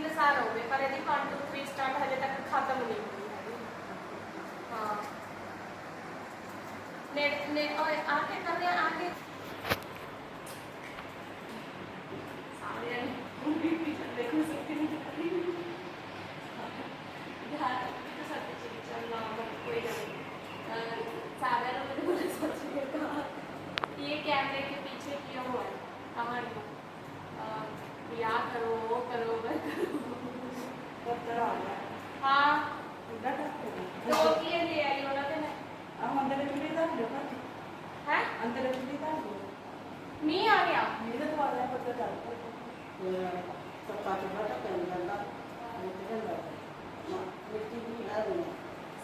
ਤਿੰਨ ਸਾਲ ਹੋ ਗਏ, ਪਰ ਇਹਦੀ 1 2 3 ਸਟਾਰਟ ਹਜੇ ਤੱਕ ਖਤਮ ਨਹੀਂ ਹੋਈ ਹੈਗੀ। ਹਾਂ। ਨੇ ਨੇ ਓਏ, ਆ ਕੇ ਕਰ ਰਿਹਾ ਆ ਕੇ। ਸਾਰਿਆਂ ਨੇ। ਦਫਤਰ ਆ ਗਿਆ। ਹਾਂ। ਉਹਦਾ ਦਫਤਰ ਦੋ ਕੀ ਲੈ ਆਈ ਉਹਨਾਂ ਤੇ ਮੈਂ? ਆਹ ਅੰਦਰ ਰੱਖ ਲਈ ਤਾਂ ਦੇਖੋ ਹੈ? ਅੰਦਰ ਰੱਖ ਲਈ ਤਾਂ ਮੀ ਆ ਗਿਆ। ਮੇਰੇ ਤੋਂ ਆ ਗਿਆ ਪਤਾ ਚੱਲ ਗਿਆ ਸੱਤਾ ਚੁੱਕਾ ਤਾਂ ਪੈਣ ਜਾਂਦਾ। ਮਿੱਟੀ ਦਾ ਮਿੱਟੀ ਦੀ ਆ ਰਹੀ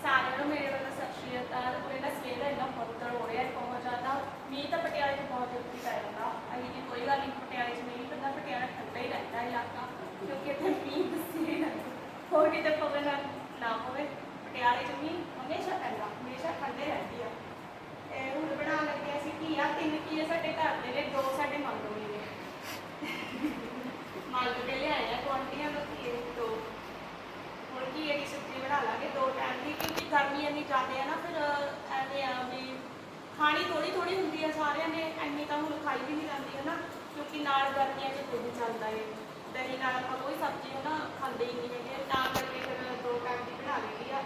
ਸਾਰਿਆਂ ਨੂੰ ਮੇਰੇ ਵੱਲੋਂ ਸਤਿ ਸ਼੍ਰੀ ਅਕਾਲ। ਪੂਰੇ ਦਾ ਸਵੇਰ ਦਾ ਇੰਨਾ ਪੱਤਰ ਹੋ ਰਿਹਾ ਬਹੁਤ ਜ਼ਿਆਦਾ ਮੀਂਹ ਤਾਂ ਪਟਿਆਲੇ 'ਚ ਬਹੁਤ ਜ਼ਰੂਰੀ ਪੈ ਜਾਂਦਾ। ਅਹੀਂ ਦੀ ਕੋਈ ਗੱਲ ਨਹੀਂ ਪਟਿਆਲੇ 'ਚ ਨਹੀਂ ਪੈਂਦਾ ਪਟਿਆਲਾ ਠੰਡਾ ਹੀ ਰਹਿੰਦਾ ਇਲਾਕਾ ਕਿਉਂਕਿ ਇੱਥੇ ਮੀਂਹ ਬਸੀ ਰਹਿੰਦਾ ਹੋਰ ਕਿਤੇ ਪਵੇ ਨਾ ਨਾ ਪਵੇ ਪਟਿਆਲੇ 'ਚ ਮੀਂਹ ਹਮੇਸ਼ਾ ਪੈਂਦਾ ਹਮੇਸ਼ਾ ਠੰਡੇ ਰਹਿੰਦੀ ਆ। ਇਹ ਹੁਣ ਬਣਾ ਲੱਗੇ ਅਸੀਂ ਘੀਆ। ਤਿੰਨ ਘੀਏ ਸਾਡੇ ਘਰ ਦੇ ਨੇ, ਦੋ ਸਾਡੇ ਮੰਗ ਨੇ। ਮੰਗ ਕੇ ਲਿਆਏ ਆ ਕੁਆਂਟੀਆਂ ਦਾ ਘੀਏ ਦੋ। ਹੁਣ ਕੀ ਇਹਦੀ ਸਬਜ਼ੀ ਬਣਾ ਲਾਂਗੇ ਦੋ ਟਾਈਮ ਦੀ, ਕਿਉਂਕਿ ਗਰਮੀ ਇੰਨੀ ਜ਼ਿਆਦਾ ਹੈ ਨਾ, ਫਿਰ ਐਵੇਂ ਆ ਵੀ ਖਾਣੀ ਥੋੜੀ ਥੋੜੀ ਹੁੰਦੀ ਆ, ਸਾਰਿਆਂ ਨੇ। ਇੰਨੀ ਤਾਂ ਹੁਣ ਖਾਈ ਵੀ ਨਹੀਂ ਜਾਂਦੀ ਹੈ ਨਾ, ਕਿਉਂਕਿ ਨਾਲ ਗਰਮੀਆਂ 'ਚ ਦੁੱਧ ਚੱਲਦਾ ਹੈ ਦਹੀਂ ਨਾਲ ਆਪਾਂ ਕੋਈ ਸਬਜ਼ੀ ਉਹ ਨਾ ਖਾਂਦੇ ਹੀ ਨਹੀਂ ਹੈਗੇ, ਤਾਂ ਕਰਕੇ ਫਿਰ ਦੋ ਟਾਈਮ ਦੀ ਬਣਾ ਲਈ ਆ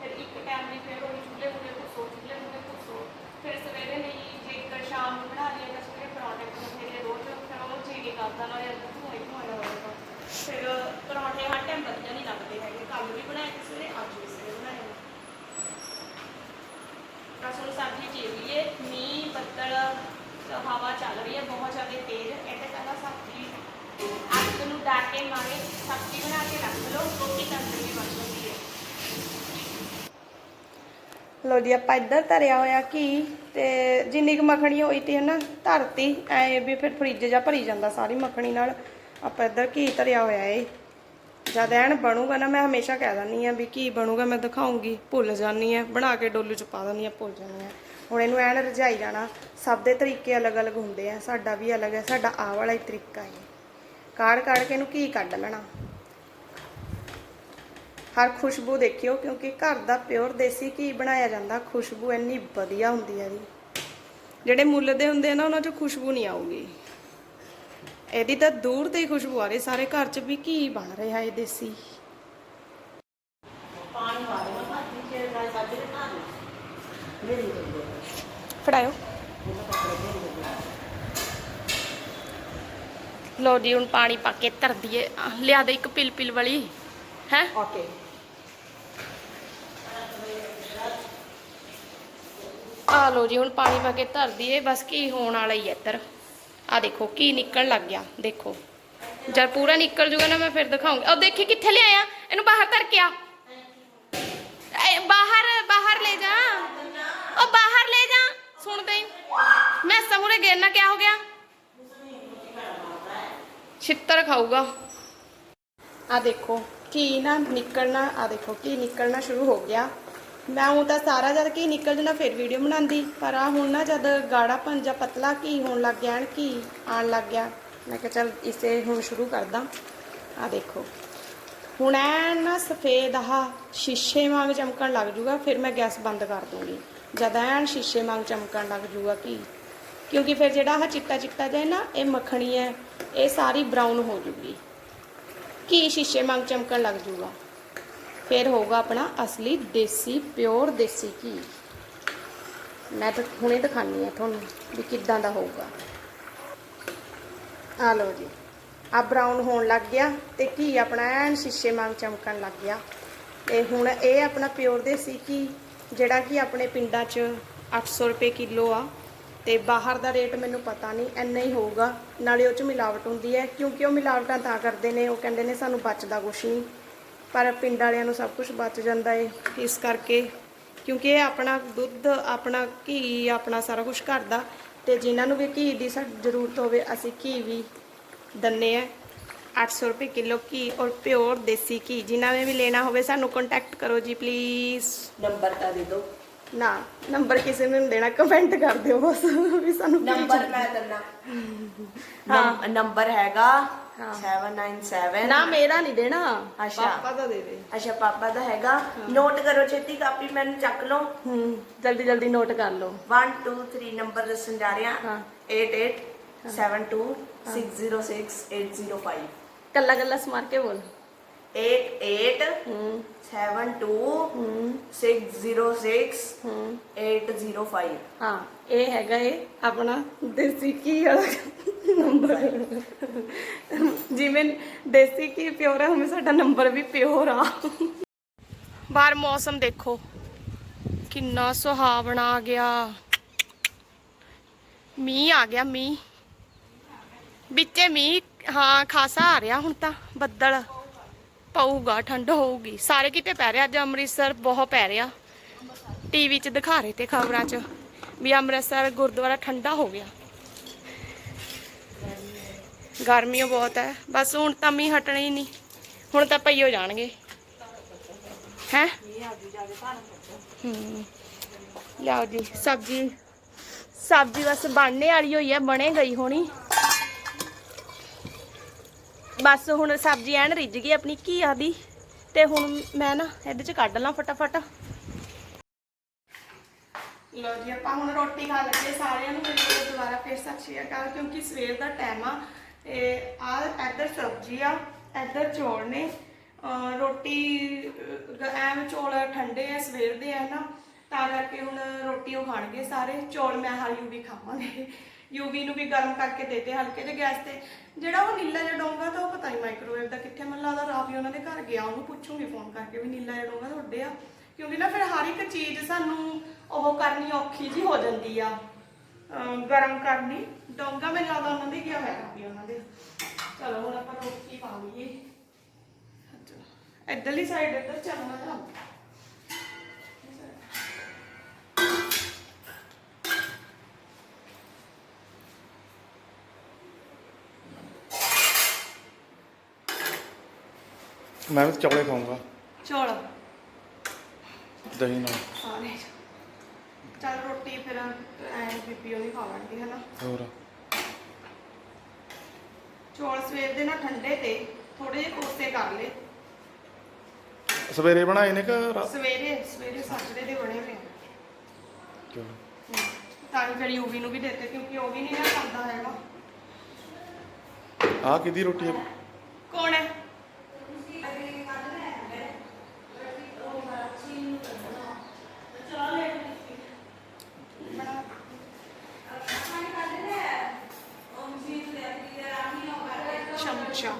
ਫਿਰ ਇੱਕ ਟਾਈਮ ਦੀ ਫਿਰ ਉਹ ਚੁੱਲ੍ਹੇ ਮੁੱਲੇ ਕੁੱਸੋ ਚੁੱਲ੍ਹੇ ਮੁੱਲੇ ਕੁੱਸੋ ਫਿਰ ਸਵੇਰੇ ਨਹੀਂ ਜੇ ਇੱਕ ਸ਼ਾਮ ਨੂੰ ਬਣਾ ਲਈਏ ਤਾਂ ਸਵੇਰੇ ਪਰੌਂਠੇ ਪਰੌਂਠੇ ਰੋਜ਼ ਫਿਰ ਉਹ ਜੀ ਨਹੀਂ ਕਰਦਾ ਨਾ ਯਾਰ ਧੂਆਂ ਹੀ ਧੂਆਂ ਹੋਵੇਗਾ ਫਿਰ ਪਰੌਂਠੇ ਹਰ ਟਾਈਮ ਵਧੀਆ ਨਹੀਂ ਲੱਗਦੇ ਹੈਗੇ ਕੱਲ ਵੀ ਬਣਾਏ ਤੇ ਸਵੇਰੇ ਅੱਜ ਵੀ ਸਵੇਰੇ ਬਣਾਏ ਬਸ ਹੁਣ ਸਬਜ਼ੀ ਚੀਰੀਏ ਮੀਂਹ ਬੱਦਲ ਤੇ ਹਵਾ ਚੱਲ ਰਹੀ ਹੈ ਬਹੁਤ ਜ਼ਿਆਦਾ ਤੇਜ਼ ਇਹਦੇ ਪਹਿਲਾਂ ਸਬਜ਼ੀ ਅੱਗ ਨੂੰ ਡਾਟ ਕੇ ਮਾਰੇ ਸਬਜ਼ੀ ਬਣਾ ਕੇ ਰੱਖ ਲਓ ਰੋਟੀ ਤੰਦੂਰੀ ਵੀ ਬਣ ਜਾਂਦੀ ਹੈ ਲੋ ਜੀ, ਆਪਾਂ ਇੱਧਰ ਧਰਿਆ ਹੋਇਆ ਘੀ ਤੇ ਜਿੰਨੀ ਕੁ ਮੱਖਣੀ ਹੋਈ ਤੀ ਨਾ ਧਰਤੀ, ਐ ਵੀ ਫਿਰ ਫਰਿੱਜ ਜਾਂ ਭਰੀ ਜਾਂਦਾ ਸਾਰੀ ਮੱਖਣੀ ਨਾਲ। ਆਪਾਂ ਇੱਧਰ ਘੀ ਧਰਿਆ ਹੋਇਆ ਏ। ਜਦ ਐਨ ਬਣੂਗਾ ਨਾ, ਮੈਂ ਹਮੇਸ਼ਾ ਕਹਿ ਦਿੰਦੀ ਆ ਵੀ ਕੀ ਬਣੂਗਾ, ਮੈਂ ਦਿਖਾਉਂਗੀ, ਭੁੱਲ ਜਾਂਦੀ ਆ। ਬਣਾ ਕੇ ਡੋਲੂ ਚ ਪਾ ਦਿੰਦੀ ਆ, ਭੁੱਲ ਜਾਂਦੀ ਆ। ਹੁਣ ਇਹਨੂੰ ਐਨ ਰਜਾਈ ਜਾਣਾ, ਸਭ ਦੇ ਤਰੀਕੇ ਅਲੱਗ-ਅਲੱਗ ਹੁੰਦੇ ਆ, ਸਾਡਾ ਵੀ ਅਲੱਗ ਹੈ ਸਾਡਾ ਆਹ ਵਾਲਾ ਹੀ ਤਰੀਕਾ ਹੈ ਕਾੜ ਕਾੜ ਕੇ ਇਹਨੂੰ ਘੀ ਕੱਢ ਲੈਣਾ। ਹਰ ਖੁਸ਼ਬੂ ਦੇਖਿਓ ਕਿਉਂਕਿ ਘਰ ਦਾ ਪਿਓਰ ਦੇਸੀ ਘੀ ਬਣਾਇਆ ਜਾਂਦਾ ਖੁਸ਼ਬੂ ਇੰਨੀ ਵਧੀਆ ਹੁੰਦੀ ਹੈ ਜੀ। ਜਿਹੜੇ ਮੁੱਲ ਦੇ ਹੁੰਦੇ ਆ ਨਾ ਉਹਨਾਂ 'ਚ ਖੁਸ਼ਬੂ ਨਹੀਂ ਆਊਗੀ। ਇਹਦੀ ਤਾਂ ਦੂਰ ਤੇ ਹੀ ਖੁਸ਼ਬੂ ਆ ਰਹੀ ਸਾਰੇ ਘਰ 'ਚ ਵੀ ਘੀ ਬਣ ਰਿਹਾ ਹੈ ਦੇਸੀ। ਫੜਾਇਓ। ਲੋ ਜੀ ਹੁਣ ਪਾਣੀ ਪਾ ਕੇ ਧਰ ਦਈਏ ਆਹ, ਲਿਆ ਦੇ ਇੱਕ ਪਿਲ ਪਿਲ ਵਾਲੀ ਹੈ? ਓਕੇ ਆ ਲੋ ਜੀ, ਹੁਣ ਪਾਣੀ ਪਾ ਕੇ ਧਰ ਦਈਏ, ਬਸ ਕੀ ਹੋਣ ਵਾਲਾ ਹੀ ਹੈ ਇੱਧਰ। ਆ ਦੇਖੋ, ਕੀ ਨਿਕਲਣ ਲੱਗ ਗਿਆ, ਦੇਖੋ। ਜਦ ਪੂਰਾ ਨਿਕਲ ਜੂਗਾ ਨਾ, ਮੈਂ ਫਿਰ ਦਿਖਾਉਂਗੀ। ਉਹ ਦੇਖੀ ਕਿੱਥੇ ਲਿਆਇਆ? ਇਹਨੂੰ ਬਾਹਰ ਧਰ ਕੇ ਆ। ਇਹ ਬਾਹਰ ਬਾਹਰ ਲੈ ਜਾ। ਉਹ ਬਾਹਰ ਲੈ ਜਾ। ਸੁਣਦੇ ਹੀ ਮੈਂ ਸਮੂਰੇ ਗੇਰਨਾ ਕਿਆ ਹੋ ਗਿਆ? ਛਿੱਤਰ ਖਾਊਗਾ। ਆ ਦੇਖੋ, ਕੀ ਨਾ ਨਿਕਲਣਾ, ਆ ਦੇਖੋ, ਕੀ ਨਿਕਲਣਾ ਸ਼ੁਰੂ ਹੋ ਗਿਆ। ਮੈਂ ਹੁਣ ਤਾਂ ਸਾਰਾ ਜਦ ਕੀ ਨਿਕਲ ਜਾਂਦਾ ਫਿਰ ਵੀਡੀਓ ਬਣਾਉਂਦੀ। ਪਰ ਆ ਹੁਣ ਨਾ ਜਦ ਗਾੜਾ ਪੰਜਾ ਪਤਲਾ ਕੀ ਹੋਣ ਲੱਗ ਗਿਆ, ਐਨ ਕੀ ਆਣ ਲੱਗ ਗਿਆ। ਮੈਂ ਕਿਹਾ ਚਲ ਇਸੇ ਹੁਣ ਸ਼ੁਰੂ ਕਰਦਾ। ਆ ਦੇਖੋ। ਹੁਣ ਐਨ ਨਾ ਸਫੇਦ ਆਹ ਸ਼ੀਸ਼ੇ ਵਾਂਗ ਚਮਕਣ ਲੱਗ ਜੂਗਾ, ਫਿਰ ਮੈਂ ਗੈਸ ਬੰਦ ਕਰ ਦੂੰਗੀ। ਜਦ ਐਨ ਸ਼ੀਸ਼ੇ ਵਾਂਗ ਚਮਕਣ ਲੱਗ ਜੂਗਾ ਕੀ ਕਿਉਂਕਿ ਫਿਰ ਜਿਹੜਾ ਆਹ ਚਿੱਟਾ ਚਿੱਟਾ ਜਿਹਾ ਨਾ, ਇਹ ਮੱਖਣੀ ਹੈ ਇਹ ਸਾਰੀ ਬਰਾਊਨ ਹੋ ਜੂਗੀ। ਕੀ ਸ਼ੀਸ਼ੇ ਵਾਂਗ ਚਮਕਣ ਲੱਗ ਜੂਗਾ। ਫਿਰ ਹੋਊਗਾ ਆਪਣਾ ਅਸਲੀ ਦੇਸੀ, ਪਿਓਰ ਦੇਸੀ ਘੀ। ਮੈਂ ਤਾਂ ਹੁਣੇ ਦਿਖਾਨੀ ਆ ਤੁਹਾਨੂੰ ਵੀ ਕਿੱਦਾਂ ਦਾ ਹੋਊਗਾ। ਆ ਲਓ ਜੀ ਆ ਬਰਾਊਨ ਹੋਣ ਲੱਗ ਗਿਆ ਤੇ ਘੀ ਆਪਣਾ ਐਨ ਸ਼ੀਸ਼ੇ ਵਾਂਗ ਚਮਕਣ ਲੱਗ ਗਿਆ। ਤੇ ਹੁਣ ਇਹ ਆਪਣਾ ਪਿਓਰ ਦੇਸੀ ਘੀ, ਜਿਹੜਾ ਕਿ ਆਪਣੇ ਪਿੰਡਾਂ 'ਚ 800 ਰੁਪਏ ਕਿਲੋ ਆ। ਤੇ ਬਾਹਰ ਦਾ ਰੇਟ ਮੈਨੂੰ ਪਤਾ ਨਹੀਂ, ਇੰਨਾ ਹੀ ਹੋਊਗਾ। ਨਾਲੇ ਉਹ 'ਚ ਮਿਲਾਵਟ ਹੁੰਦੀ ਹੈ, ਕਿਉਂਕਿ ਉਹ ਮਿਲਾਵਟਾਂ ਤਾਂ ਕਰਦੇ ਨੇ, ਉਹ ਕਹਿੰਦੇ ਨੇ ਸਾਨੂੰ ਬਚਦਾ ਕੁਛ ਨਹੀਂ। ਪਰ ਪਿੰਡ ਵਾਲਿਆਂ ਨੂੰ ਸਭ ਕੁਝ ਬਚ ਜਾਂਦਾ ਏ ਇਸ ਕਰਕੇ। ਕਿਉਂਕਿ ਇਹ ਆਪਣਾ ਦੁੱਧ ਆਪਣਾ ਘੀ ਆਪਣਾ ਸਾਰਾ ਕੁਝ ਘਰ ਦਾ ਤੇ ਜਿਨ੍ਹਾਂ ਨੂੰ ਵੀ ਘੀ ਦੀ ਜ਼ਰੂਰਤ ਹੋਵੇ ਅਸੀਂ ਘੀ ਵੀ ਦੰਨੇ ਆ। 800 ਰੁਪਏ ਕਿਲੋ ਘੀ ਔਰ ਪਿਓਰ ਦੇਸੀ ਘੀ ਜਿਨ੍ਹਾਂ ਨੇ ਵੀ ਲੈਣਾ ਹੋਵੇ ਸਾਨੂੰ ਕੰਟੈਕਟ ਕਰੋ ਜੀ ਪਲੀਜ਼ ਨੰਬਰ ਤਾਂ ਦੇ ਦਿਓ। ਨਾ ਨੰਬਰ ਕਿਸੇ ਨੂੰ ਦੇਣਾ ਕਮੈਂਟ ਕਰ ਦਿਓ ਬਸ ਵੀ ਸਾਨੂੰ ਨੰਬਰ। ਮੈਂ ਦਿੰਦਾ ਨੰਬਰ ਹੈਗਾ ਹਾਂ। 797 ਨਾ ਮੇਰਾ ਨਹੀਂ ਦੇਣਾ। ਅੱਛਾ। ਪਾਪਾ ਦਾ ਦੇ ਦੇ। ਅੱਛਾ ਪਾਪਾ ਦਾ ਹੈਗਾ। ਨੋਟ ਕਰੋ ਛੇਤੀ ਕਾਪੀ ਮੈਨ ਚੱਕ ਲਓ। ਹੂੰ ਜਲਦੀ ਜਲਦੀ ਨੋਟ ਕਰ ਲਓ। 1 2 3 ਨੰਬਰ ਦੱਸਣ ਜਾ ਰਹੇ। ਹਾਂ। ਹਾਂ। 88 72 606 805 ਕੱਲਾ ਕੱਲਾ ਸਮਾਰ ਕੇ ਬੋਲ। 88 ਹੂੰ। 72 ਹੂੰ 606 ਹੂੰ 805 ਹਾਂ, ਇਹ ਹੈਗਾ ਇਹ ਆਪਣਾ ਦੇਸੀ ਘੀ ਵਾਲਾ ਨੰਬਰ। ਜਿਵੇਂ ਦੇਸੀ ਘੀ ਪਿਓਰ ਹੈ, ਉਵੇਂ ਸਾਡਾ ਨੰਬਰ ਵੀ ਪਿਓਰ ਆ। ਬਾਹਰ ਮੌਸਮ ਦੇਖੋ, ਕਿੰਨਾ ਸੁਹਾਵਣਾ ਆ ਗਿਆ। ਮੀਂਹ ਆ ਗਿਆ, ਮੀਂਹ। ਵਿੱਚੇ ਮੀਂਹ, ਹਾਂ, ਖਾਸਾ ਆ ਰਿਹਾ ਹੁਣ ਤਾਂ, ਬੱਦਲ। ਪਊਗਾ, ਠੰਡ ਹੋਊਗੀ। ਸਾਰੇ ਕਿਤੇ ਪੈ ਰਿਹਾ ਅੱਜ ਅੰਮ੍ਰਿਤਸਰ, ਬਹੁਤ ਪੈ ਰਿਹਾ। ਟੀਵੀ 'ਚ ਦਿਖਾ ਰਹੇ ਤੇ ਖਬਰਾਂ 'ਚ ਵੀ ਅੰਮ੍ਰਿਤਸਰ, ਗੁਰਦੁਆਰਾ ਠੰਡਾ ਹੋ ਗਿਆ। ਗਰਮੀ ਬਹੁਤ ਹੈ। ਬਸ ਹੁਣ ਤਾਂ ਮੀਂਹ ਹਟਣਾ ਹੀ ਨਹੀਂ। ਹੁਣ ਤਾਂ ਪਈ ਹੋ ਜਾਣਗੇ। ਹੈ? ਹੂੰ। ਲਿਆਓ ਜੀ, ਸਬਜ਼ੀ। ਸਬਜ਼ੀ ਬਸ ਬਣਨੇ ਵਾਲੀ ਹੋਈ ਹੈ, ਬਣੇ ਗਈ ਹੋਣੀ। ਬਸ ਹੁਣ ਸਬਜ਼ੀ ਐਨ ਰਿੱਝ ਗਈ ਆਪਣੀ ਘੀਆ ਦੀ। ਤੇ ਹੁਣ ਮੈਂ ਨਾ ਇਹਦੇ ਚ ਕੱਢ ਲਾਂ ਫਟਾਫਟ। ਲੋ ਜੀ, ਆਪਾਂ ਹੁਣ ਰੋਟੀ ਖਾ ਲੱਗੇ ਸਾਰਿਆਂ ਨੂੰ ਮਿਲ ਦੁਬਾਰਾ ਫਿਰ ਸਤਿ ਸ਼੍ਰੀ ਅਕਾਲ, ਕਿਉਂਕਿ ਸਵੇਰ ਦਾ ਟਾਈਮ ਆ। ਤੇ ਆ ਇੱਧਰ ਸਬਜ਼ੀ ਆ, ਇੱਧਰ ਚੌਲ ਨੇ। ਅਹ ਰੋਟੀ ਐਵੇਂ ਚੌਲ ਠੰਡੇ ਆ, ਸਵੇਰ ਦੇ ਆ ਨਾ, ਤਾਂ ਕਰਕੇ ਹੁਣ ਰੋਟੀ ਉਹ ਖਾਣਗੇ ਸਾਰੇ। ਚੌਲ ਮੈਂ ਹਾਲੀ ਵੀ ਖਾਵਾਂਗੇ। ਯੂਵੀ ਨੂੰ ਵੀ ਗਰਮ ਕਰਕੇ ਦੇਤੇ ਹਲਕੇ ਜਿਹੇ ਗੈਸ ਤੇ। ਜਿਹੜਾ ਉਹ ਨੀਲਾ ਜਿਹਾ ਡੋਂਗਾ ਤਾਂ ਉਹ ਪਤਾ ਨਹੀਂ ਮਾਈਕ੍ਰੋਵੇਵ ਦਾ ਕਿੱਥੇ, ਮੈਨੂੰ ਲੱਗਦਾ ਰਾਵੀ ਉਹਨਾਂ ਦੇ ਘਰ ਗਿਆ, ਉਹਨੂੰ ਪੁੱਛੂਗੀ ਫੋਨ ਕਰਕੇ ਵੀ ਨੀਲਾ ਜਿਹਾ ਡੋਂਗਾ ਤੁਹਾਡੇ ਆ। ਕਿਉਂਕਿ ਨਾ ਫਿਰ ਹਰ ਇੱਕ ਚੀਜ਼ ਸਾਨੂੰ ਉਹ ਕਰਨੀ ਔਖੀ ਜੀ ਹੋ ਜਾਂਦੀ ਆ। ਗਰਮ ਕਰਨੀ, ਡੋਂਗਾ ਮੈਨੂੰ ਲੱਗਦਾ ਉਹਨਾਂ ਦੇ ਗਿਆ ਹੋਇਆ ਕਾਫੀ ਉਹਨਾਂ ਦੇ। ਚਲੋ ਹੁਣ ਆਪਾਂ ਰੋਟੀ ਪਾ ਲਈਏ। ਇੱਧਰਲੀ ਸਾਈਡ ਇੱਧਰ ਚੱਲਣਾ ਤਾਂ। ਮੈਂ ਵੀ ਚੌਲੇ ਖਾਊਂਗਾ। ਚੌਲ। ਦਹੀਂ ਨਾਲ। ਸਾਰੇ ਚੱਲ ਰੋਟੀ ਫਿਰ ਐ ਬੀਬੀ ਉਹਨੇ ਖਾਵਾਂਗੇ ਹਨਾ? ਹੋਰ? ਚੌਲ ਸਵੇਰ ਦੇ ਨਾ ਠੰਡੇ ਤੇ ਥੋੜੇ ਜਿਹੇ ਕੋਸੇ ਕਰ ਲਏ। ਸਵੇਰੇ ਬਣਾਏ ਨੇ ਕਿ ਰਾ- ਸਵੇਰੇ ਸਵੇਰੇ ਸੱਜਰੇ ਦੇ ਬਣੇ ਹੋਏ ਆ। ਚਲੋ। ਤਾਂ ਫਿਰ ਯੂਵੀ ਨੂੰ ਵੀ ਦਿੱਤੇ ਕਿਉਂਕਿ ਉਹ ਵੀ ਨਹੀਂ ਨਾ ਖਾਂਦਾ ਹੈਗਾ। ਆਹ ਕਿਹਦੀ ਰੋਟੀ ਹੈ ਕੌਣ ਹੈ ਚਮਚਾ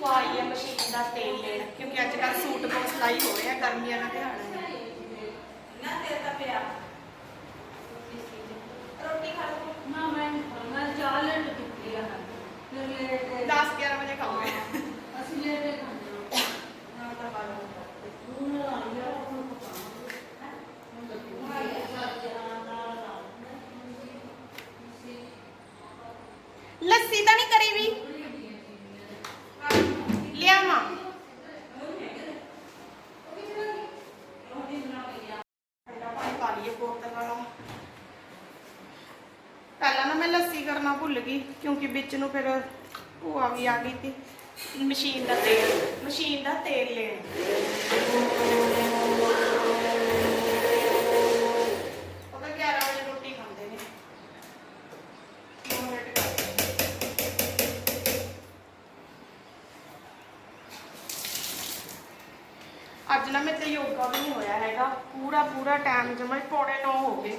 ਉਹ ਆਈ ਹੈ ਮਸ਼ੀਨ ਦਾ ਤੇਲ ਲੈਣ ਕਿਉਂਕਿ ਅੱਜ ਕੱਲ ਸੂਟ ਬਹੁਤ ਸਿਲਾਈ ਹੋ ਰਿਹਾ ਗਰਮੀਆਂ ਦਾ ਤਿਉਹਾਰ ਹੈ ਨਾ ਤੇਲ ਤਾਂ ਪਿਆ। ਰੋਟੀ ਖਾ ਲਓ। 10 11 ਵਜੇ ਖਾਓਗੇ। ਲੱਸੀ ਤਾਂ ਨਹੀਂ ਕਰੀ ਵੀ ਲਿਆਵਾਂ ਠੰਡਾ ਪਾਣੀ ਪਾ ਲਈਏ ਬੋਤਲ ਵਾਲਾ ਪਹਿਲਾਂ ਨਾ ਮੈਂ ਲੱਸੀ ਕਰਨਾ ਭੁੱਲ ਗਈ, ਕਿਉਂਕਿ ਵਿੱਚ ਨੂੰ ਫਿਰ ਭੂਆ ਵੀ ਆ ਗਈ ਤੇ ਮਸ਼ੀਨ ਦਾ ਤੇਲ, ਮਸ਼ੀਨ ਦਾ ਤੇਲ ਲੈਣ ਉਹ ਤਾਂ 11 ਵਜੇ ਰੋਟੀ ਖਾਂਦੇ ਨੇ ਦੋ ਮਿੰਟ ਕਰ ਅੱਜ ਨਾ ਮੇਰੇ ਤੇ ਯੋਗਾ ਵੀ ਨਹੀਂ ਹੋਇਆ ਹੈਗਾ ਪੂਰਾ ਪੂਰਾ ਟਾਈਮ ਜਮਾ ਪੌੜੇ 9 ਹੋ ਗਏ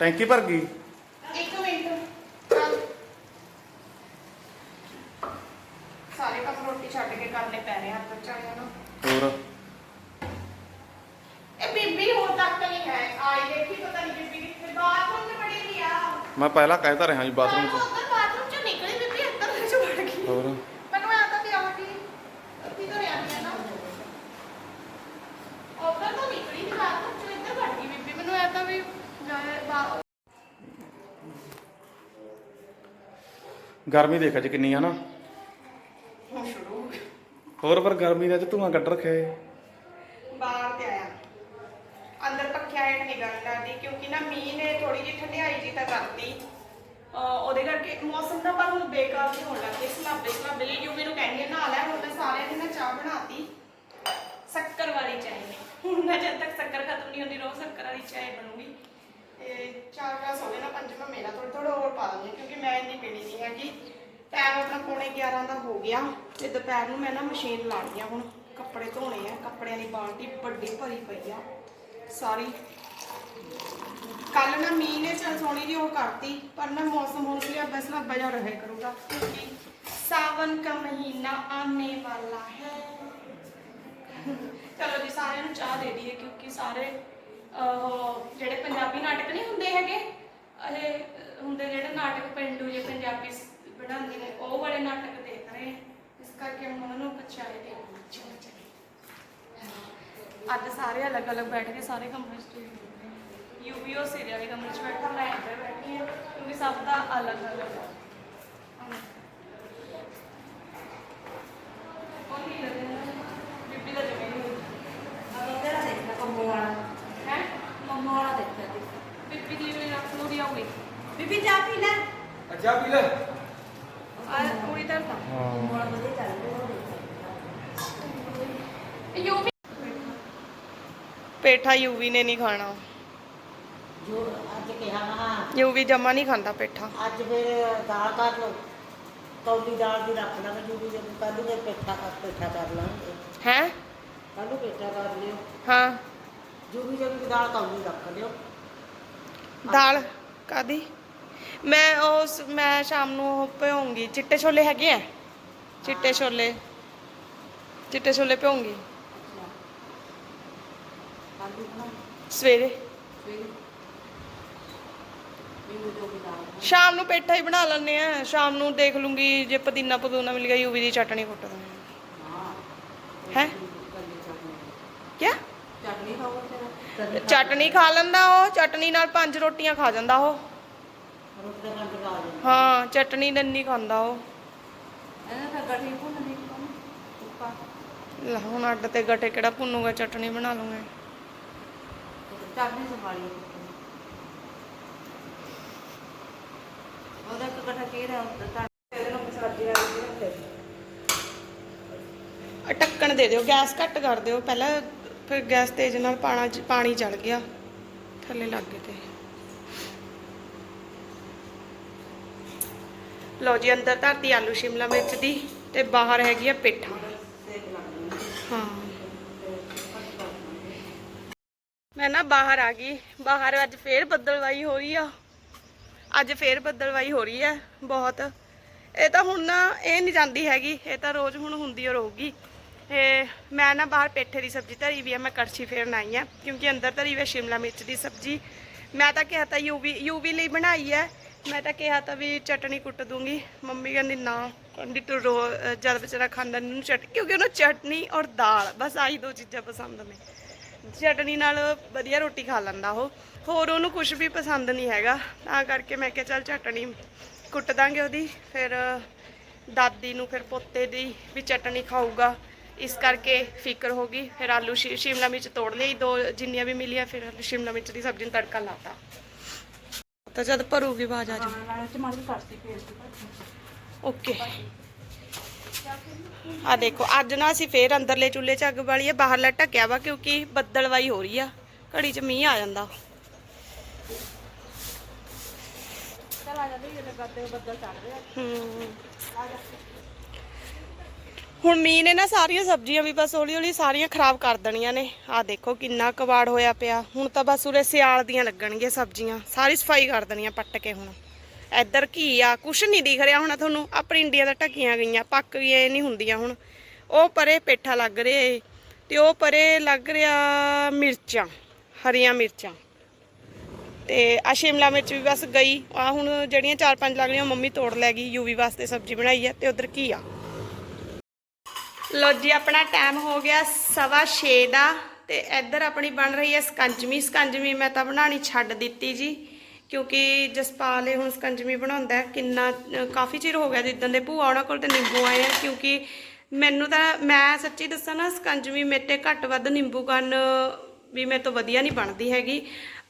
ਟੈਂਕੀ ਭਰ ਗਈ ਇੱਕ ਮਿੰਟ ਚੱਲ। ਸਾਰੇ ਕੰਮ ਰੋਟੀ ਛੱਡ ਕੇ ਕਰਨੇ ਪੈ ਰਹੇ ਹਨ ਬੱਚਿਆਂ ਨੂੰ। ਹੋਰ? ਇਹ ਬੀਬੀ ਹੁਣ ਤੱਕ ਨਹੀਂ ਹੈ ਆਈ ਦੇਖੀ ਪਤਾ ਨਹੀਂ ਬੀਬੀ ਕਿੱਥੇ। ਬਾਥਰੂਮ 'ਚ ਬੜੀ ਵੀ ਆ। ਮੈਂ ਪਹਿਲਾਂ ਕਹਿਤਾ ਰਿਹਾ ਜੀ ਬਾਥਰੂਮ 'ਚ। ਬਾਥਰੂਮ 'ਚ ਨਿਕਲੀ ਬੀਬੀ ਅੰਦਰ ਵਿੱਚ ਵੜ ਗਈ। ਹੋਰ? ਮੈਨੂੰ ਆ ਤਾਂ ਪਿਆ ਕਿ ਇੱਥੇ ਤਾਂ ਰਿਆ ਨਹੀਂ ਨਾ। ਉੱਧਰ ਤਾਂ ਨਿਕਲੀ ਨਹੀਂ ਬਾਥਰੂਮ 'ਚ ਇੱਧਰ ਵੜ ਗਈ ਬੀਬੀ। ਮੈਨੂੰ ਆ ਤਾਂ ਵੀ ਗਰਮੀ ਦੇਖ ਅੱਜ ਕਿੰਨੀ ਆ ਨਾ। ਹੋਰ ਪਰ ਗਰਮੀ ਦਾ ਚ ਧੂਆਂ ਕੱਢ ਰੱਖਿਆ ਏ। ਬਾਹਰ ਤੇ ਆਇਆ। ਅੰਦਰ ਪੱਖਿਆ ਹੇਠ ਨਹੀਂ ਗਰਮ ਲੱਗਦੀ ਕਿਉਂਕਿ ਨਾ ਮੀਂਹ ਨੇ ਥੋੜੀ ਜਿਹੀ ਠੰਡਿਆਈ ਜੀ ਤਾਂ ਕਰਤੀ। ਅਹ ਉਹਦੇ ਕਰਕੇ ਮੌਸਮ ਦਾ ਪਰ ਹੁਣ ਬੇਕਾਰ ਜਿਹਾ ਹੋਣ ਲੱਗ ਗਿਆ। ਸਲਾਬੇ ਸਲਾਬੇ ਲਈ ਯੂਵੀ ਨੂੰ ਕਹਿੰਦੀ ਆ, ਨਹਾ ਲੈ ਹੁਣ ਮੈਂ ਸਾਰਿਆਂ ਨੇ ਨਾ ਚਾਹ ਬਣਾਤੀ। ਸ਼ੱਕਰ ਵਾਲੀ ਚਾਹ ਨੇ ਹੁਣ ਮੈਂ ਜਦ ਤੱਕ ਸ਼ੱਕਰ ਖਤਮ ਨਹੀਂ ਹੁੰਦੀ ਰੋਜ਼ ਸ਼ੱਕਰ ਵਾਲੀ ਚਾਹ ਬਣੂਗੀ ਤੇ ਚਾਰ ਗਲਾਸ ਹੋ ਮੈਂ ਦੁਪਹਿਰ ਨੂੰ ਮੈਂ ਨਾ ਮਸ਼ੀਨ ਲਾਣੀ ਆ, ਹੁਣ ਕੱਪੜੇ ਧੋਣੇ ਆ, ਕੱਪੜਿਆਂ ਦੀ ਬਾਲਟੀ ਵੱਡੀ ਭਰੀ ਪਈ ਆ, ਸਾਰੀ। ਕੱਲ ਨਾ ਮੀਂਹ ਨੇ ਚਲ ਸੋਣੀ ਦੀ ਉਹ ਕਰਤੀ, ਪਰ ਨਾ ਮੌਸਮ ਹੁਣ ਲਈ ਬਸ ਨਾ ਬਜਾ ਰਹੇ ਕਰੂਗਾ, ਕਿਉਂਕਿ ਸਾਵਨ ਦਾ ਮਹੀਨਾ ਆਨੇ ਵਾਲਾ ਹੈ। ਚਲੋ ਜੀ, ਸਾਰਿਆਂ ਨੂੰ ਚਾਹ ਦੇ ਦਈਏ, ਕਿਉਂਕਿ ਸਾਰੇ ਅਹ, ਜਿਹੜੇ ਪੰਜਾਬੀ ਨਾਟਕ ਨਹੀਂ ਹੁੰਦੇ ਹੈਗੇ ਇਹ ਹੁੰਦੇ ਜਿਹੜੇ ਨਾਟਕ ਪਿੰਡੂ ਜੇ ਪੰਜਾਬੀ ਬਣਾਉਂਦੇ ਨੇ ਉਹ ਵਾਲੇ ਨਾਟਕ ਦੇਖ ਰਹੇ। ਇਸ ਕਰਕੇ ਉਹਨਾਂ ਨੂੰ ਚਲੋ ਚਲੋ। ਅੱਜ ਸਾਰੇ ਅਲੱਗ-ਅਲੱਗ ਬੈਠ ਕੇ ਸਾਰੇ ਕਮਰੇ 'ਚ ਯੂਵੀ ਉਹ ਸਿਰੇ ਵਾਲੇ ਕਮਰੇ 'ਚ ਬੈਠਾ ਮੈਂ ਇੱਧਰ ਬੈਠੀ ਹਾਂ ਕਿਉਂਕਿ ਸਭ ਦਾ ਅਲੱਗ-ਅਲੱਗ ਹੈ। ਉਹ ਨਹੀਂ ਲੱਗਦਾ ਬੀਬੀ ਦਾ ਜਮੇ ਨਹੀਂ ਤੇਰਾ ਦੇਖਣਾ ਕੰਮੋ ਵਾਲਾ ਹੈ ਕੰਮੋ ਵਾਲਾ ਦੇਖਿਆ ਤੂੰ ਬੀਬੀ ਦੀ ਵੀ ਰੱਖ ਲੋ ਦੀ ਆਉਗੀ ਬੀਬੀ ਚਾਹ ਪੀ ਲੈ। ਅੱਛਾ ਪੀ ਲੈ। ਆ ਕੋਈ ਤਾਂ। ਕੰਮੋ ਵਾਲਾ ਵਧੀਆ ਚੱਲ ਰਿਹਾ ਉਹ ਦੇਖ ਯੂਵੀ ਪੇਠਾ ਯੂਵੀ ਨੇ ਨਹੀਂ ਖਾਣਾ। ਜੋ ਅੱਜ ਕਿਹਾ ਨਾ ਯੂਵੀ ਜਮਾ ਨਹੀਂ ਖਾਂਦਾ ਪੇਠਾ। ਅੱਜ ਫਿਰ ਦਾਲ ਕਰ ਲਓ। ਕੌਲੀ ਦਾਲ ਦੀ ਰੱਖ ਲਾਂਗੇ ਜੂੜੀ ਜਦ ਕੱਲ ਨੂੰ ਫਿਰ ਪੇਠਾ ਕਰ ਪੇਠਾ ਕਰ ਲਾਂਗੇ। ਹੈ? ਕੱਲ ਨੂੰ ਪੇਠਾ ਕਰ ਲਿਓ। ਹਾਂ। ਦੀ ਦਾਲ ਕੌਲੀ ਰੱਖ ਲਿਓ। ਦਾਲ? ਕਾਦੀ ਮੈਂ ਉਸ ਮੈਂ ਸ਼ਾਮ ਨੂੰ ਉਹ ਭਿਉਂਗੀ। ਚਿੱਟੇ ਛੋਲੇ ਹੈਗੇ ਆ? ਚਿੱਟੇ ਛੋਲੇ। ਚਿੱਟੇ ਛੋਲੇ ਭਿਉਂਗੀ। ਬਣਾ ਸਵੇਰੇ। ਸਵੇਰੇ। ਮੈਨੂੰ ਜੋ ਵੀ ਦਾਲ ਸ਼ਾਮ ਨੂੰ ਪੇਠਾ ਹੀ ਬਣਾ ਲੈਣੇ ਆ। ਸ਼ਾਮ ਨੂੰ ਦੇਖ ਲੂੰਗੀ ਜੇ ਪੁਦੀਨਾ ਪਦੂਨਾ ਮਿਲ ਗਿਆ ਯੂਵੀ ਦੀ ਚਟਣੀ ਕੁੱਟ ਦਾਂਗੇ ਹਾਂ। ਹੈ? ਕੱਲੇ ਚਟਨੀ। ਕਿਆ? ਚਟਨੀ ਖਾ ਲੈਂਦਾ ਉਹ ਚਟਣੀ ਨਾਲ ਪੰਜ ਰੋਟੀਆਂ ਖਾ ਜਾਂਦਾ ਉਹ। ਹਾਂ ਚਟਣੀ ਨੰਨੀ ਖਾਂਦਾ ਉਹ। ਲੈ ਹੁਣ ਅੱਡ ਤੇ ਗੱਟੇ ਕਿਹੜਾ ਭੁੰਨੂਗਾ ਚਟਣੀ ਬਣਾ ਲੂੰਗੇ। ਚਟਨੀ ਸੰਭਾਲੀ ਉਹਦਾ ਇੱਕ ਗੱਠਾ ਕੀ ਰਿਹਾ ਹੁੰਦਾ ਤਾਂ ਇਹਦੇ ਨਾਲ ਸਬਜ਼ੀ ਵਾਲੀ ਵੀ ਰੱਖ। ਦੇ ਆ ਢੱਕਣ ਦੇ ਦਿਓ ਗੈਸ ਘੱਟ ਕਰ ਦਿਓ ਪਹਿਲਾਂ ਫਿਰ ਗੈਸ ਤੇਜ਼ ਨਾਲ ਪਾਣਾ ਪਾਣੀ ਚੜ ਗਿਆ। ਥੱਲੇ ਲੱਗ ਗਏ ਤੇ। ਲਓ ਜੀ, ਅੰਦਰ ਧਰਤੀ ਆਲੂ, ਸ਼ਿਮਲਾ ਮਿਰਚ ਦੀ ਤੇ ਬਾਹਰ ਹੈਗੀ ਆ ਪੇਠਾ। ਹਾਂ। ਮੈਂ ਨਾ ਬਾਹਰ ਆ ਗਈ। ਬਾਹਰ ਅੱਜ ਫੇਰ ਬੱਦਲਵਾਈ ਹੋ ਰਹੀ ਆ। ਅੱਜ ਫੇਰ ਬੱਦਲਵਾਈ ਹੋ ਰਹੀ ਹੈ, ਬਹੁਤ। ਇਹ ਤਾਂ ਹੁਣ ਨਾ ਇਹ ਨਹੀਂ ਜਾਂਦੀ ਹੈਗੀ। ਇਹ ਤਾਂ ਰੋਜ਼ ਹੁਣ ਹੁੰਦੀ ਓ ਰਹੂਗੀ ਇਹ ਮੈਂ ਨਾ ਬਾਹਰ ਪੇਠੇ ਦੀ ਸਬਜ਼ੀ ਧਰੀ ਵੀ ਆ, ਮੈਂ ਕੜਛੀ ਫੇਰਨ ਆਈ ਆ, ਕਿਉਂਕਿ ਅੰਦਰ ਧਰੀ ਵੀ ਆ ਸ਼ਿਮਲਾ ਮਿਰਚ ਦੀ ਸਬਜ਼ੀ। ਮੈਂ ਤਾਂ ਕਿਹਾ ਤਾਂ ਯੂਵੀ ਯੂਵੀ ਲਈ ਬਣਾਈ ਹੈ ਮੈਂ ਤਾਂ ਕਿਹਾ ਤਾਂ ਵੀ ਚਟਣੀ ਕੁੱਟ ਦੂੰਗੀ। ਮੰਮੀ ਕਹਿੰਦੀ, ਨਾ, ਕਹਿੰਦੀ ਤੂੰ ਰੋ, ਜਦ ਵਿਚਾਰਾ ਖਾਂਦਾ ਨੂੰ ਚਟ ਕਿਉਂਕਿ ਉਹਨੂੰ ਚਟਨੀ ਔਰ ਦਾਲ, ਬਸ ਆਹੀ ਦੋ ਚੀਜ਼ਾਂ ਪਸੰਦ ਨੇ। ਚਟਨੀ ਨਾਲ ਵਧੀਆ ਰੋਟੀ ਖਾ ਲੈਂਦਾ ਉਹ। ਹੋਰ ਉਹਨੂੰ ਕੁਝ ਵੀ ਪਸੰਦ ਨਹੀਂ ਹੈਗਾ। ਤਾਂ ਕਰਕੇ ਮੈਂ ਕਿਹਾ, ਚੱਲ ਚਟਣੀ ਕੁੱਟ ਦਾਂਗੇ ਉਹਦੀ। ਫਿਰ ਦਾਦੀ ਨੂੰ ਫਿਰ ਪੋਤੇ ਦੀ ਵੀ ਚਟਣੀ ਖਾਊਗਾ। ਇਸ ਕਰਕੇ ਫਿਕਰ ਹੋ ਗਈ। ਫਿਰ ਆਲੂ ਸ਼ਿ- ਸ਼ਿਮਲਾ ਮਿਰਚ ਤੋੜ ਲਈ ਦੋ ਜਿੰਨੀਆਂ ਵੀ ਮਿਲੀਆਂ ਫਿਰ ਆਲੂ ਸ਼ਿਮਲਾ ਮਿਰਚ ਦੀ ਸਬਜ਼ੀ ਨੂੰ ਤੜਕਾ ਲਾਤਾ। ਤਾਂ ਜਦ ਭਰੂਗੀ ਆਵਾਜ਼ ਆ ਜਾਊ ਨਾਲੇ ਟਮਾਟਰ ਕੱਟਦੀ ਫੇਰ ਓਕੇ। ਆ ਦੇਖੋ ਅੱਜ ਨਾ ਅਸੀਂ ਫੇਰ ਅੰਦਰਲੇ ਚੁੱਲ੍ਹੇ 'ਚ ਅੱਗ ਬਾਲੀ ਆ ਬਾਹਰਲਾ ਢੱਕਿਆ ਵਾ ਕਿਉਂਕਿ ਬੱਦਲਵਾਈ ਹੋ ਰਹੀ ਆ ਘੜੀ 'ਚ ਮੀਂਹ ਆ ਜਾਂਦਾ। ਚਲ ਆ ਜਾਂਦੇ ਇਹ ਗੱਦੇ ਬੱਦਲ ਚੜ ਰਿਹਾ ਹੂੰ। ਹੁਣ ਮੀਂਹ ਨੇ ਨਾ ਸਾਰੀਆਂ ਸਬਜ਼ੀਆਂ ਵੀ ਬਸ ਹੌਲੀ ਹੌਲੀ ਸਾਰੀਆਂ ਖਰਾਬ ਕਰ ਦੇਣੀਆਂ ਨੇ। ਆਹ ਦੇਖੋ ਕਿੰਨਾ ਕਬਾੜ ਹੋਇਆ ਪਿਆ। ਹੁਣ ਤਾਂ ਬਸ ਉਰੇ ਸਿਆਲ ਦੀਆਂ ਲੱਗਣਗੀਆਂ ਸਬਜ਼ੀਆਂ। ਸਾਰੀ ਸਫ਼ਾਈ ਕਰ ਦੇਣੀਆਂ ਪੱਟ ਕੇ ਹੁਣ। ਇੱਧਰ ਕੀ ਆ, ਕੁਛ ਨਹੀਂ ਦਿਖ ਰਿਹਾ ਹੁਣ ਤੁਹਾਨੂੰ। ਆ ਪਰਿੰਡੀਆਂ ਤਾਂ ਢੱਕੀਆਂ ਗਈਆਂ, ਪੱਕ ਗਈਆਂ ਇਹ ਨਹੀਂ ਹੁੰਦੀਆਂ ਹੁਣ। ਉਹ ਪਰੇ ਪੇਠਾ ਲੱਗ ਰਿਹਾ ਏ ਤੇ ਉਹ ਪਰੇ ਲੱਗ ਰਿਹਾ ਮਿਰਚਾਂ, ਹਰੀਆਂ ਮਿਰਚਾਂ। ਤੇ ਆ ਸ਼ਿਮਲਾ ਮਿਰਚ ਵੀ ਬਸ ਗਈ। ਆ ਹੁਣ ਜਿਹੜੀਆਂ ਚਾਰ ਪੰਜ ਲੱਗ ਰਹੀਆਂ ਮੰਮੀ ਤੋੜ ਲੈ ਗਈ। ਯੂਵੀ ਵਾਸਤੇ ਸਬਜ਼ੀ ਬਣਾਈ ਹੈ ਤੇ ਉਧਰ ਕੀ ਆ। ਲੋ ਜੀ, ਆਪਣਾ ਟਾਈਮ ਹੋ ਗਿਆ ਸਵਾ 6 ਦਾ ਤੇ ਇੱਧਰ ਆਪਣੀ ਬਣ ਰਹੀ ਹੈ ਸਕੰਜਮੀ ਸਕੰਜਮੀ ਮੈਂ ਤਾਂ ਬਣਾਣੀ ਛੱਡ ਦਿੱਤੀ ਜੀ, ਕਿਉਂਕਿ ਜਸਪਾਲ ਇਹ ਹੁਣ ਸਕੰਜਮੀ ਬਣਾਉਂਦਾ ਕਿੰਨਾ ਕਾਫੀ ਚਿਰ ਹੋ ਗਿਆ ਜਿੱਦਾਂ ਦੇ ਭੂਆ ਉਹਨਾਂ ਕੋਲ ਤੇ ਨਿੰਬੂ ਆਏ ਆ, ਕਿਉਂਕਿ ਮੈਨੂੰ ਤਾਂ, ਮੈਂ ਸੱਚੀ ਦੱਸਾਂ ਨਾ ਸਕੰਜਮੀ ਮੇਤੇ ਘੱਟ ਵੱਧ ਨਿੰਬੂ ਕੰਨ ਵੀ ਮੇਰੇ ਤੋਂ ਵਧੀਆ ਨਹੀਂ ਬਣਦੀ ਹੈਗੀ।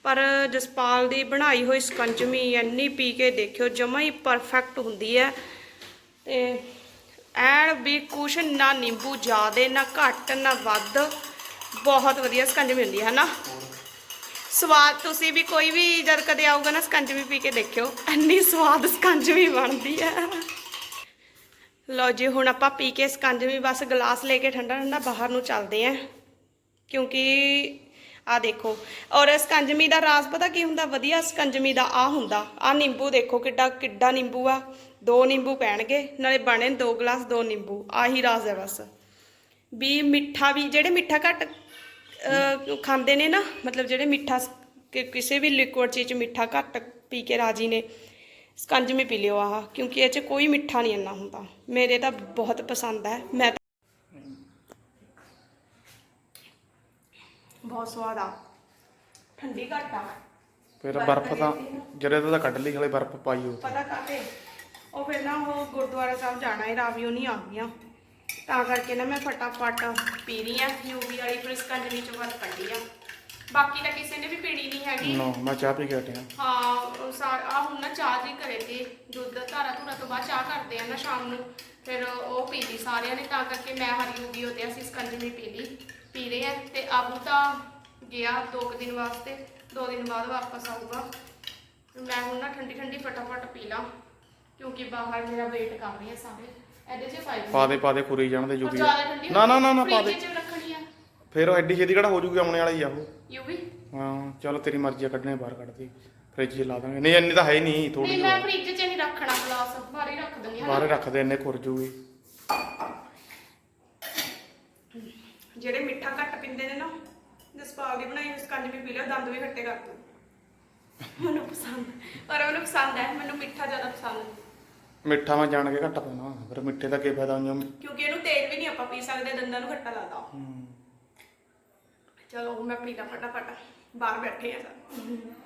ਪਰ ਜਸਪਾਲ ਦੀ ਬਣਾਈ ਹੋਈ ਸਕੰਜਮੀ ਇੰਨੀ ਪੀ ਕੇ ਦੇਖਿਓ, ਜਮਾ ਹੀ ਪਰਫੈਕਟ ਹੁੰਦੀ ਹੈ। ਤੇ ਐਨ ਕੁਛ ਨਾ ਨਿੰਬੂ ਜ਼ਿਆਦੇ, ਨਾ ਘੱਟ, ਨਾ ਵੱਧ। ਬਹੁਤ ਵਧੀਆ ਸਕੰਜਮੀ ਹੁੰਦੀ ਹੈ ਨਾ ਸਵਾਦ ਤੁਸੀਂ ਵੀ ਕੋਈ ਵੀ ਜਦ ਕਦੇ ਆਊਗਾ ਨਾ ਸਕੰਜਵੀ ਪੀ ਕੇ ਦੇਖਿਓ। ਇੰਨੀ ਸਵਾਦ ਸਕੰਜਵੀ ਬਣਦੀ ਹੈ। ਲਓ ਜੀ, ਹੁਣ ਆਪਾਂ ਪੀ ਕੇ ਸਕੰਜਵੀ ਬਸ ਗਲਾਸ ਲੈ ਕੇ ਠੰਡਾ ਠੰਡਾ ਬਾਹਰ ਨੂੰ ਚੱਲਦੇ ਆਂ ਕਿਉਂਕਿ ਆ ਦੇਖੋ, ਔਰ ਸਕੰਜਮੀ ਦਾ ਰਾਸ ਪਤਾ ਕੀ ਹੁੰਦਾ? ਵਧੀਆ ਸਕੰਜਮੀ ਦਾ ਆ ਹੁੰਦਾ। ਆ ਨਿੰਬੂ ਦੇਖੋ ਕਿੱਡਾ ਕਿੱਡਾ ਨਿੰਬੂ ਆ। ਦੋ ਨਿੰਬੂ ਪੈਣਗੇ ਨਾਲੇ ਬਣੇ ਦੋ ਗਲਾਸ ਦੋ ਨਿੰਬੂ ਆਹੀ ਰਾਸ ਹੈ ਬਸ। ਵੀ ਮਿੱਠਾ ਵੀ ਜਿਹੜੇ ਮਿੱਠਾ ਘੱਟ ਖਾਂਦੇ ਨੇ ਨਾ ਮਤਲਬ ਜਿਹੜੇ ਮਿੱਠਾ ਕਿਸੇ ਵੀ ਲਿਕੁਇਡ ਚੀਜ਼ 'ਚ ਮਿੱਠਾ ਘੱਟ ਪੀ ਕੇ ਰਾਜੀ ਨੇ ਸਕੰਜਮੀ ਪੀ ਲਿਓ ਆਹ ਕਿਉਂਕਿ ਇਹ 'ਚ ਕੋਈ ਮਿੱਠਾ ਨਹੀਂ ਇੰਨਾ ਹੁੰਦਾ। ਮੇਰੇ ਤਾਂ ਬਹੁਤ ਪਸੰਦ ਹੈ ਮੈਂ ਬਹੁਤ ਸਵਾਦ ਆ। ਠੰਡੀ ਘੱਟ ਆ। ਫਿਰ ਬਰਫ਼ ਤਾਂ ਜਰੇ ਤਾਂ ਕੱਢ ਲਈ ਹਲੇ ਬਰਫ਼ ਪਾਈ ਹੋ। ਪਤਾ ਕਾਤੇ ਉਹ ਫਿਰ ਨਾ ਉਹ ਗੁਰਦੁਆਰਾ ਸਾਹਿਬ ਜਾਣਾ ਹੈ ਰਾਵੀਓ ਨਹੀਂ ਆ ਗਈਆਂ। ਤਾਂ ਕਰਕੇ ਨਾ ਮੈਂ ਫਟਾਫਟ ਪੀ ਰਹੀ ਆ ਯੂਵੀ ਵਾਲੀ ਫਿਰ ਸਕੰਜਵੀ ਚ ਵੱਧ ਕੱਢੀ ਆ। ਬਾਕੀ ਤਾਂ ਕਿਸੇ ਨੇ ਵੀ ਪੀਣੀ ਨਹੀਂ ਹੈਗੀ। ਨਾ ਮੈਂ ਚਾਹ ਪੀ ਕੇ ਹਟਿਆ ਹਾਂ। ਆ ਹੁਣ ਨਾ ਚਾਹ ਜੀ ਕਰੇ ਤੇ ਦੁੱਧ ਧਾਰਾ ਧੁਰਾ ਤੋਂ ਬਾਅਦ ਚਾਹ ਕਰਦੇ ਆ ਨਾ ਸ਼ਾਮ ਨੂੰ। ਫਿਰ ਉਹ ਪੀ ਲਈ ਸਾਰਿਆਂ ਨੇ ਤਾਂ ਕਰਕੇ ਮੈਂ ਹਰੀ ਯੂਵੀ ਹੋਤੇ ਅਸੀਂ ਸਕੰਜਵੀ ਪੀ ਲਈ ਪੀ ਰਹੇ ਆ। ਤੇ ਆਬੂ ਤਾਂ ਗਿਆ ਦੋ ਕੁ ਦਿਨ ਵਾਸਤੇ ਦੋ ਦਿਨ ਬਾਅਦ ਵਾਪਸ ਆਊਗਾ। ਮੈਂ ਹੁਣ ਨਾ ਠੰਡੀ ਠੰਡੀ ਫਟਾਫਟ ਪੀ ਲਾਂ। ਕਿਉਂਕਿ ਬਾਹਰ ਮੇਰਾ ਵੇਟ ਕਰ ਰਹੇ ਆ ਸਾਰੇ। ਇਹਦੇ 'ਚ ਪਾਈ ਪਾ ਦੇ ਪਾ ਦੇ ਖੁਰੀ ਜਾਣ ਦੇ ਜ਼ਿਆਦਾ ਠੰਡੀ ਨਾ ਨਾ ਨਾ ਨਾ ਪਾ ਦੇ। ਫ੍ਰਿਜ 'ਚ ਰੱਖਣੀ ਆ। ਫਿਰ ਉਹ ਐਡੀ ਛੇਤੀ ਕਿਹੜਾ ਹੋ ਜੂਗੀ ਆਉਣੇ ਵਾਲਾ ਹੀ ਆ ਉਹ। ਯੂਵੀ ਹਾਂ ਚਲੋ ਤੇਰੀ ਮਰਜ਼ੀ ਆ ਕੱਢਣੇ ਬਾਹਰ ਕੱਢ ਦੇ। ਫ੍ਰਿਜ 'ਚ ਲਾ ਦਾਂਗੇ ਨਹੀਂ ਇੰਨੀ ਤਾਂ ਹੈ ਹੀ ਨਹੀਂ ਥੋੜੀ ਨਹੀਂ ਮੈਂ ਫ੍ਰਿਜ 'ਚ ਨਹੀਂ ਰੱਖਣਾ ਗਲਾਸ ਬਾਹਰ ਹੀ ਰੱਖ ਦਿੰਦੀ ਬਾਹਰ ਹਾਂ ਹੀ ਰੱਖ ਦੇ ਇੰਨੇ ਖੁਰ ਜੂਗੀ। ਜਿਹੜੇ ਮਿੱਠਾ ਘੱਟ ਪੀਂਦੇ ਨੇ ਨਾ ਜਸਪਾਲ ਦੀ ਬਣਾਈ ਹੋਈ ਸਕੰਜ ਵੀ ਪੀ ਲਿਓ ਦੰਦ ਵੀ ਖੱਟੇ ਕਰ ਦੋ ਮੈਨੂੰ ਪਸੰਦ ਪਰ ਉਹਨੂੰ ਪਸੰਦ ਹੈ ਮੈਨੂੰ ਮਿੱਠਾ ਜ਼ਿਆਦਾ ਪਸੰਦ ਹੈ। ਮਿੱਠਾ ਮੈਂ ਜਾਣ ਕੇ ਘੱਟ ਪੈਣਾ ਫਿਰ ਮਿੱਠੇ ਦਾ ਕੀ ਫਾਇਦਾ ਉਹਨਾਂ ਕਿਉਂਕਿ ਇਹਨੂੰ ਤੇਜ਼ ਵੀ ਨਹੀਂ ਆਪਾਂ ਪੀ ਸਕਦੇ ਦੰਦਾਂ ਨੂੰ ਖੱਟਾ ਲੱਗਦਾ। ਚਲੋ ਹੁਣ ਮੈਂ ਪੀਦਾ ਫਟਾਫਟ ਬਾਹਰ ਬੈਠੇ ਆ ਸਭ।